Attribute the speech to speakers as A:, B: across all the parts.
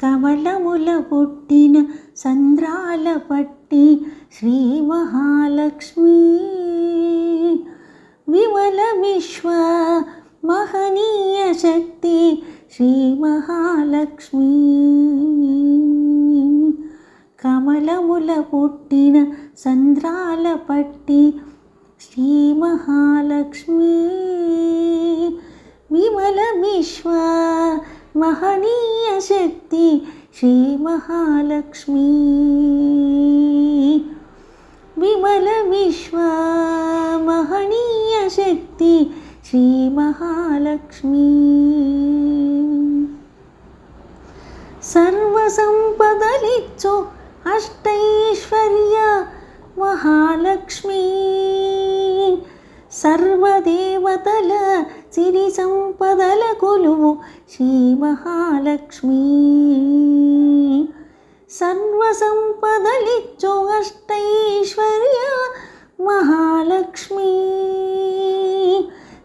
A: కమలముల పుట్టిన సంద్రాల పట్టి శ్రీ మహాలక్ష్మి విమల విశ్వ కమలముల పుట్టిన సంద్రాల పట్టి శ్రీ మహాలక్ష్మి విమల విశ్వ మహనీయ శక్తి శ్రీ మహాలక్ష్మి విమల విశ్వ మహనీయ శక్తి శ్రీ మహాలక్ష్మి సర్వసంపదలిచ్చు అష్టైశ్వర్య మహాలక్ష్మి. సర్వదేవతల సిరి సంపదల కొలువు శ్రీ మహాలక్ష్మి. సర్వసంపదలిచ్చు అష్టైశ్వర్య మహాలక్ష్మి.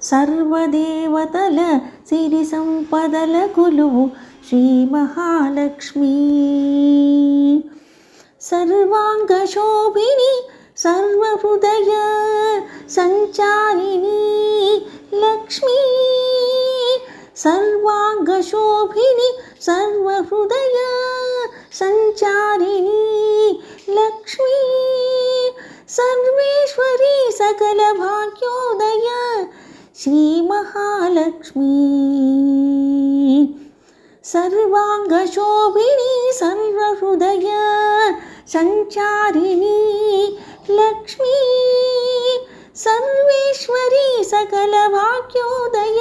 A: సర్వదేవతల సిరి సంపదల కొలువు శ్రీ మహాలక్ష్మి. सर्वाङ्गशोभिनि सर्वहृदय सञ्चारिणी लक्ष्मी। सर्वाङ्गशोभिनि सर्वहृदय सञ्चारिणी लक्ष्मी। सर्वेश्वरी सकलभाग्योदय श्रीमहालक्ष्मी। सर्वाङ्गशोभिनी सर्वहृदय సంచారిణి లక్ష్మీ. సర్వేశ్వరి సకల వాక్యోదయ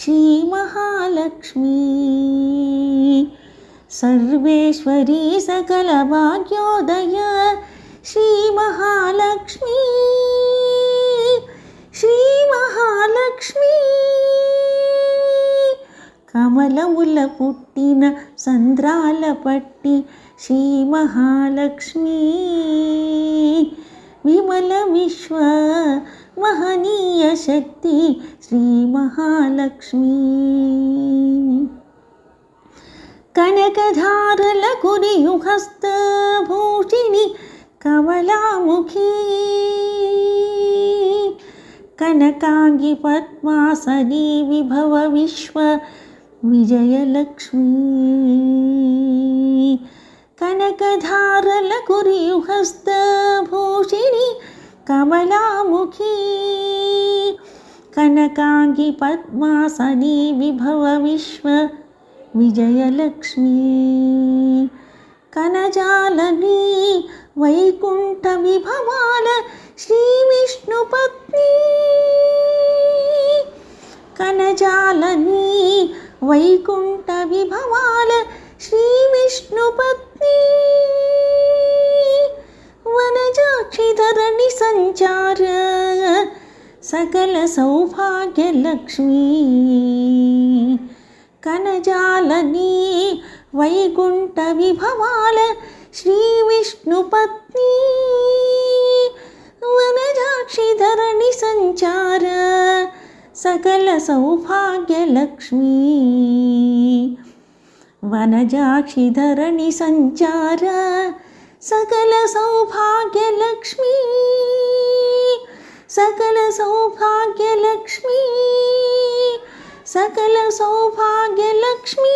A: శ్రీ మహాలక్ష్మి. సర్వేశ్వరి సకల భాగ్యోదయ శ్రీ మహాలక్ష్మి. కమలముల పుట్టిన సంద్రాల పట్టి శ్రీ మహాలక్ష్మి విమల విశ్వ మహనీయ శక్తి శ్రీ మహాలక్ష్మి కనకధారల కురియుహస్తభూషిణి కమలాముఖీ కనకాంగి పద్మాసనీ విభవ విశ్వ విజయలక్ష్మీ. కనకధారల కురియుహస్తభూషిణి కమలాముఖీ. కనకాంగి పద్మాసనీ విభవ విశ్వ విజయలక్ష్మీ. కనజాలని వైకుంఠ విభవాల శ్రీ విష్ణు పత్ని. కనజాలని వైకుంఠ విభవాల శ్రీ విష్ణుపత్ని వనజాక్షి ధరణి సంచార సకల సౌభాగ్య లక్ష్మీ కనజాలని వైకుంఠ విభవాల శ్రీ విష్ణుపత్ని వనజాక్షి ధరణి సంచార सकलसौभाग्यलक्ष्मी वनजाक्षिधरणि सञ्चार सकलसौभाग्यलक्ष्मी सकलसौभाग्यलक्ष्मी सकलसौभाग्यलक्ष्मी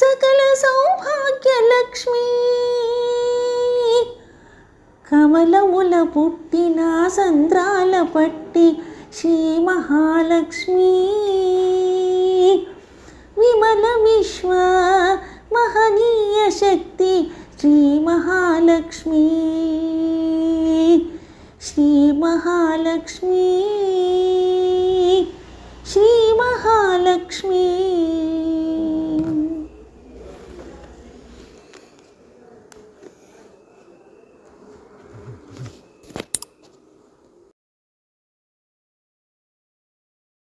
A: सकलसौभाग्यलक्ष्मी कमलमुलपुट्टिना सन्द्रालपट्टि श्री महालक्ष्मी। विमल विश्व महनीय शक्ति श्री महालक्ष्मी। श्री महालक्ष्मी। श्री महालक्ष्मी।